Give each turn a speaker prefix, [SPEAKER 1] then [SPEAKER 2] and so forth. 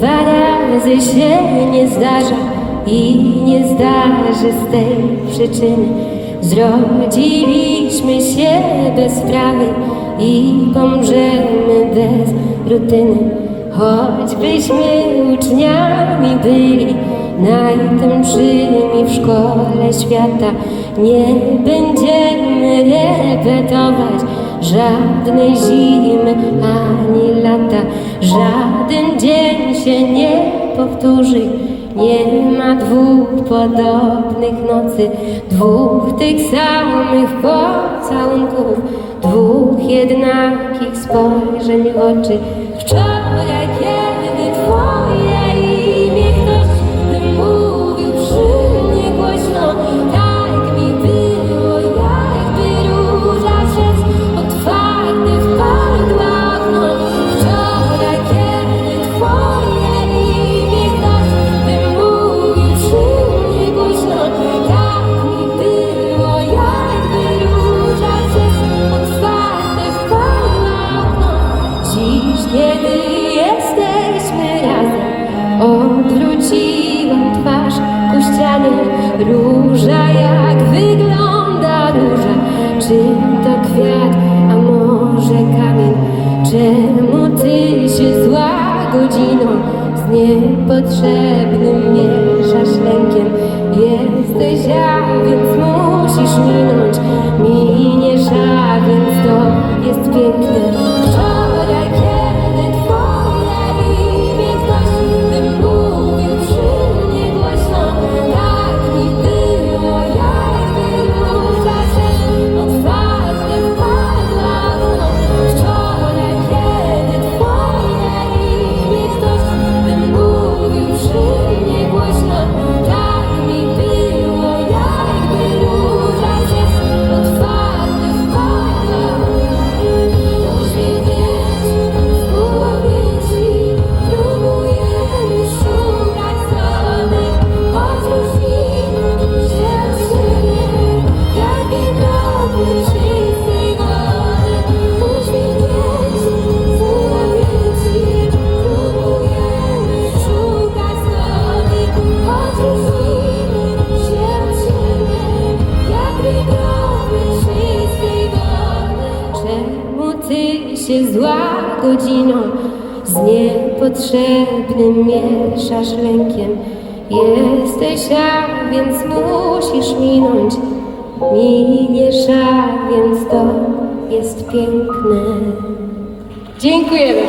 [SPEAKER 1] Dwa razy się nie zdarza i nie zdarzy z tej przyczyny. Zrodziliśmy się bez sprawy i pomrzemy bez rutyny. Choćbyśmy uczniami byli najtępszymi w szkole świata, nie będziemy repetować żadnej zimy ani lata. Żaden dzień się nie powtórzy. Nie ma dwóch podobnych nocy, dwóch tych samych pocałunków, dwóch jednakich spojrzeń w oczy. Wczoraj, kiedy twoje ścianie. Róża, jak wygląda róża? Czy to kwiat, a może kamień? Czemu ty się zła godziną z niepotrzebnym mieszasz lękiem? Jesteś, ty się zła godziną z niepotrzebnym mieszasz lękiem? Jesteś, a więc musisz minąć. Miniesz, a więc to jest piękne. Dziękujemy.